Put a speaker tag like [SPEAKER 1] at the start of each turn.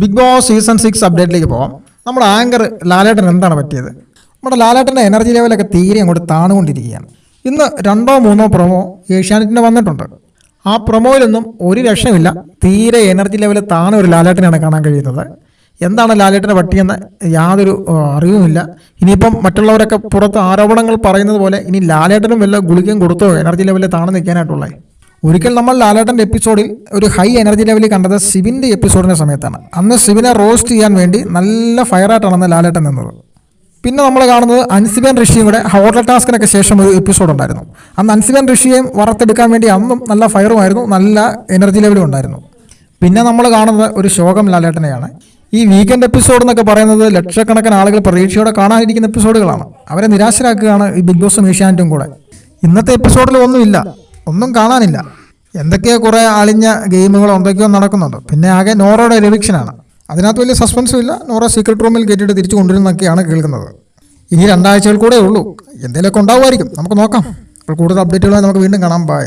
[SPEAKER 1] Big Boss season six അപ്ഡേറ്റിലേക്ക് പോകാം നമ്മുടെ ആങ്കർ ലാലേട്ടൻ എന്താണ് പറ്റിയത്? നമ്മുടെ ലാലേട്ടന്റെ എനർജി ലെവലൊക്കെ തീരെ അങ്ങോട്ട് താണുകൊണ്ടിരിക്കുകയാണ്. ഇന്ന് രണ്ടോ മൂന്നോ പ്രൊമോ ഏഷ്യാനെറ്റിന്റെ വന്നിട്ടുണ്ട്. ആ പ്രൊമോയിലൊന്നും ഒരു രക്ഷമില്ല തീരെ എനർജി ലെവൽ താണ ഒരു ലാലേട്ടനെയാണ് കാണാൻ കഴിയുന്നത്. എന്താണ് ലാലേട്ടനെ പറ്റിയെന്ന് യാതൊരു അറിവുമില്ല. ഇനിയിപ്പം മറ്റുള്ളവരൊക്കെ പുറത്ത് ആരോപണങ്ങൾ പറയുന്നത് പോലെ ഇനി ലാലേട്ടനും വല്ല ഗുളികയും കൊടുത്തോ? എനർജി ലെവലിൽ താണു നിൽക്കാനായിട്ടുള്ളത് ഒരിക്കൽ നമ്മൾ ലാലേട്ടന്റെ എപ്പിസോഡിൽ ഒരു ഹൈ എനർജി ലെവലിൽ കണ്ടത് സിബിന്റെ എപ്പിസോഡിന്റെ സമയത്താണ്. അന്ന് സിബിനെ റോസ്റ്റ് ചെയ്യാൻ വേണ്ടി നല്ല ഫയറായിട്ടാണ് അന്ന് ലാലേട്ടൻ നിന്നത്. പിന്നെ നമ്മൾ കാണുന്നത് അൻസിബൻ ഋഷിയും കൂടെ ഹോട്ടൽ ടാസ്കിനൊക്കെ ശേഷം ഒരു എപ്പിസോഡ് ഉണ്ടായിരുന്നു. അന്ന് അൻസിബൻ ഋഷിയെയും വറുത്തെടുക്കാൻ വേണ്ടി അന്നും നല്ല ഫയറുമായിരുന്നു നല്ല എനർജി ലെവലും ഉണ്ടായിരുന്നു. പിന്നെ നമ്മൾ കാണുന്നത് ഒരു ശോകം ലാലേട്ടനെയാണ്. ഈ വീക്കെൻഡ് എപ്പിസോഡ് എന്നൊക്കെ പറയുന്നത് ലക്ഷക്കണക്കിന് ആളുകൾ പ്രതീക്ഷയോടെ കാണാനിരിക്കുന്ന എപ്പിസോഡുകളാണ് അവരെ നിരാശരാക്കുകയാണ് ഈ ബിഗ് ബോസും ഏഷ്യാനെറ്റും കൂടെ. ഇന്നത്തെ എപ്പിസോഡിൽ ഒന്നുമില്ല ഒന്നും കാണാനില്ല. എന്തൊക്കെയോ കുറേ അളിഞ്ഞ ഗെയിമുകൾ എന്തൊക്കെയോ നടക്കുന്നുണ്ട്. പിന്നെ ആകെ നോറയുടെ റിവിക്ഷനാണ് അതിനകത്ത് വലിയ സസ്പെൻസും ഇല്ല. നോറ സീക്രട്ട് റൂമിൽ കയറ്റിയിട്ട് തിരിച്ചു കൊണ്ടുവരുന്നൊക്കെയാണ് കേൾക്കുന്നത്. ഇനി രണ്ടാഴ്ചകൾ കൂടെ ഉള്ളൂ. എന്തെങ്കിലുമൊക്കെ ഉണ്ടാവുമായിരിക്കും. നമുക്ക് നോക്കാം. അപ്പോൾ കൂടുതൽ അപ്ഡേറ്റുകളായി നമുക്ക് വീണ്ടും കാണാം. ബൈ